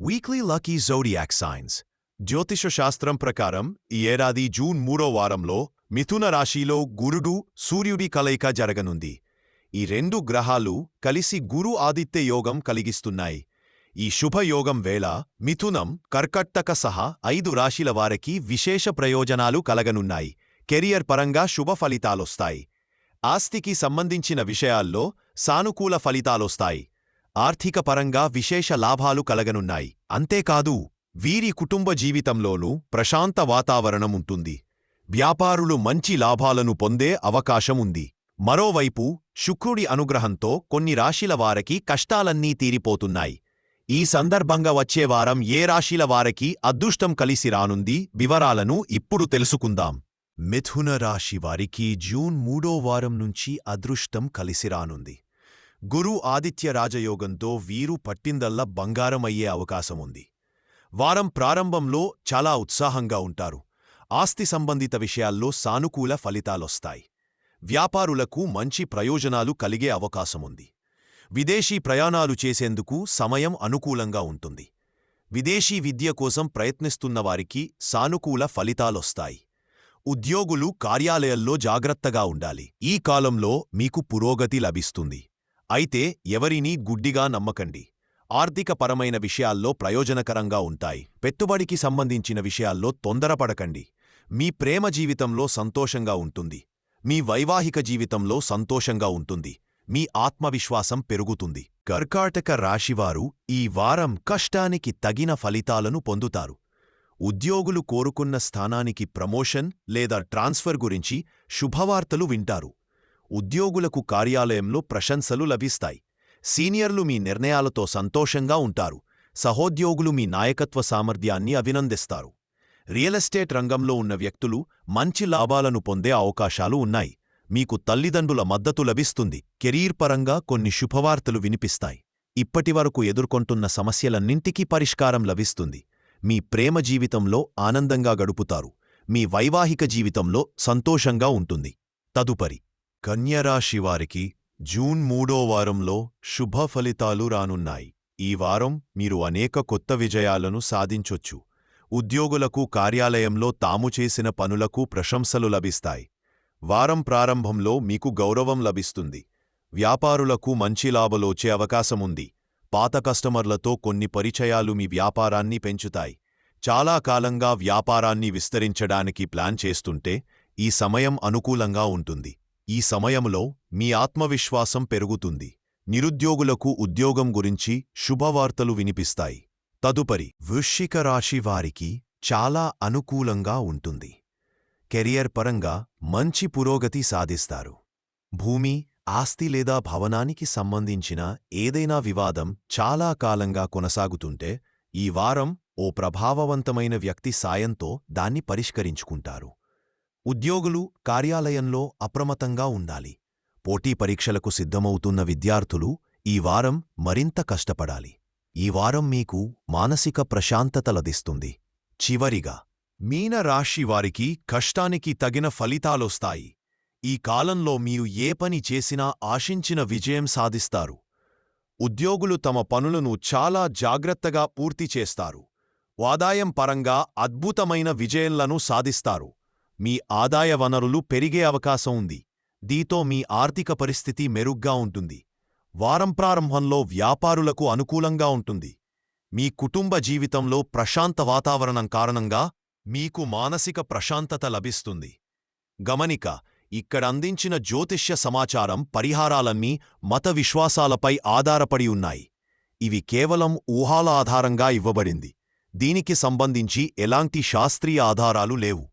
Weekly lucky zodiac science జ్యోతిష శాస్త్రం ప్రకారం ఈ ఏడాది జూన్ మూడో వారంలో మిథున రాశిలో గురుడు సూర్యుడి కలయిక జరగనుంది. ఈ రెండు గ్రహాలు కలిసి గురు ఆదిత్య యోగం కలిగిస్తున్నాయి. ఈ శుభయోగం వేళ మిథునం కర్కట్టక సహా ఐదు రాశిల వారికి విశేష ప్రయోజనాలు కలగనున్నాయి. కెరియర్ పరంగా శుభ ఫలితాలొస్తాయి. ఆస్తికి సంబంధించిన విషయాల్లో సానుకూల ఫలితాలొస్తాయి. ఆర్థికపరంగా విశేష లాభాలు కలగనున్నాయి. అంతేకాదు వీరి కుటుంబ జీవితంలోనూ ప్రశాంత వాతావరణం ఉంటుంది. వ్యాపారులు మంచి లాభాలను పొందే అవకాశముంది మరోవైపు శుక్రుడి అనుగ్రహంతో కొన్ని రాశిల వారికి కష్టాలన్నీ తీరిపోతున్నాయి. ఈ సందర్భంగా వచ్చే వారం ఏ రాశిల వారికి అదృష్టం కలిసి రానుంది వివరాలను ఇప్పుడు తెలుసుకుందాం. మిథున రాశి వారికి జూన్ మూడో వారం నుంచి అదృష్టం కలిసి రానుంది. గురు ఆదిత్య రాజయోగంతో వీరు పట్టిందల్లా బంగారమయ్యే అవకాశముంది. వారం ప్రారంభంలో చాలా ఉత్సాహంగా ఉంటారు. ఆస్తి సంబంధిత విషయాల్లో సానుకూల ఫలితాలొస్తాయి. వ్యాపారులకు మంచి ప్రయోజనాలు కలిగే అవకాశముంది. విదేశీ ప్రయాణాలు చేసేందుకు సమయం అనుకూలంగా ఉంటుంది. విదేశీ విద్య కోసం ప్రయత్నిస్తున్నవారికి సానుకూల ఫలితాలొస్తాయి. ఉద్యోగులు కార్యాలయాల్లో జాగ్రత్తగా ఉండాలి. ఈ కాలంలో మీకు పురోగతి లభిస్తుంది. అయితే ఎవరినీ గుడ్డిగా నమ్మకండి. ఆర్థికపరమైన విషయాల్లో ప్రయోజనకరంగా ఉంటాయి. పెట్టుబడికి సంబంధించిన విషయాల్లో తొందరపడకండి. మీ ప్రేమ జీవితంలో సంతోషంగా ఉంటుంది. మీ వైవాహిక జీవితంలో సంతోషంగా ఉంటుంది. మీ ఆత్మవిశ్వాసం పెరుగుతుంది. కర్కాటక రాశివారు ఈ వారం కష్టానికి తగిన ఫలితాలను పొందుతారు. ఉద్యోగులు కోరుకున్న స్థానానికి ప్రమోషన్ లేదా ట్రాన్స్ఫర్ గురించి శుభవార్తలు వింటారు. ఉద్యోగులకు కార్యాలయంలో ప్రశంసలు లభిస్తాయి. సీనియర్లు మీ నిర్ణయాలతో సంతోషంగా ఉంటారు. సహోద్యోగులు మీ నాయకత్వ సామర్థ్యాన్ని అభినందిస్తారు. రియల్ ఎస్టేట్ రంగంలో ఉన్న వ్యక్తులు మంచి లాభాలను పొందే అవకాశాలు ఉన్నాయి. మీకు తల్లిదండ్రుల మద్దతు లభిస్తుంది. కెరీర్ పరంగా కొన్ని శుభవార్తలు వినిపిస్తాయి. ఇప్పటివరకు ఎదుర్కొంటున్న సమస్యలన్నింటికీ పరిష్కారం లభిస్తుంది. మీ ప్రేమ జీవితంలో ఆనందంగా గడుపుతారు. మీ వైవాహిక జీవితంలో సంతోషంగా ఉంటుంది. తదుపరి కన్యరాశివారికి జూన్ మూడో వారంలో శుభ ఫలితాలు రానున్నాయి. ఈ వారం మీరు అనేక కొత్త విజయాలను సాధించొచ్చు. ఉద్యోగులకు కార్యాలయంలో తాము చేసిన పనులకు ప్రశంసలు లభిస్తాయి. వారం ప్రారంభంలో మీకు గౌరవం లభిస్తుంది. వ్యాపారులకు మంచి లాభలోచే అవకాశముంది. పాత కస్టమర్లతో కొన్ని పరిచయాలు మీ వ్యాపారాన్ని పెంచుతాయి. చాలా కాలంగా వ్యాపారాన్ని విస్తరించడానికి ప్లాన్ చేస్తుంటే ఈ సమయం అనుకూలంగా ఉంటుంది. ఈ సమయంలో మీ ఆత్మవిశ్వాసం పెరుగుతుంది. నిరుద్యోగులకు ఉద్యోగం గురించి శుభవార్తలు వినిపిస్తాయి. తదుపరి వృశ్చిక రాశి వారికి చాలా అనుకూలంగా ఉంటుంది. కెరియర్ పరంగా మంచి పురోగతి సాధిస్తారు. భూమి ఆస్తి లేదా భవనానికి సంబంధించిన ఏదైనా వివాదం చాలా కాలంగా కొనసాగుతుంటే ఈ వారం ఓ ప్రభావవంతమైన వ్యక్తి సాయంతో దాన్ని పరిష్కరించుకుంటారు. ఉద్యోగులు కార్యాలయంలో అప్రమత్తంగా ఉండాలి. పోటీ పరీక్షలకు సిద్ధమవుతున్న విద్యార్థులు ఈ వారం మరింత కష్టపడాలి. ఈ వారం మీకు మానసిక ప్రశాంతత లభిస్తుంది. చివరిగా మీనరాశి వారికి కష్టానికి తగిన ఫలితాలొస్తాయి. ఈ కాలంలో మీరు ఏ పని చేసినా ఆశించిన విజయం సాధిస్తారు. ఉద్యోగులు తమ పనులను చాలా జాగ్రత్తగా పూర్తి చేస్తారు. ఆదాయం పరంగా అద్భుతమైన విజయంలను సాధిస్తారు. మీ ఆదాయ వనరులు పెరిగే అవకాశం ఉంది. దీంతో మీ ఆర్థిక పరిస్థితి మెరుగ్గా ఉంటుంది. వారం ప్రారంభంలో వ్యాపారులకు అనుకూలంగా ఉంటుంది. మీ కుటుంబ జీవితంలో ప్రశాంత వాతావరణం కారణంగా మీకు మానసిక ప్రశాంతత లభిస్తుంది. గమనిక ఇక్కడందించిన జ్యోతిష్య సమాచారం పరిహారాలన్నీ మత విశ్వాసాలపై ఆధారపడి ఉన్నాయి. ఇవి కేవలం ఊహాల ఆధారంగా ఇవ్వబడింది. దీనికి సంబంధించి ఎలాంటి శాస్త్రీయ ఆధారాలు లేవు.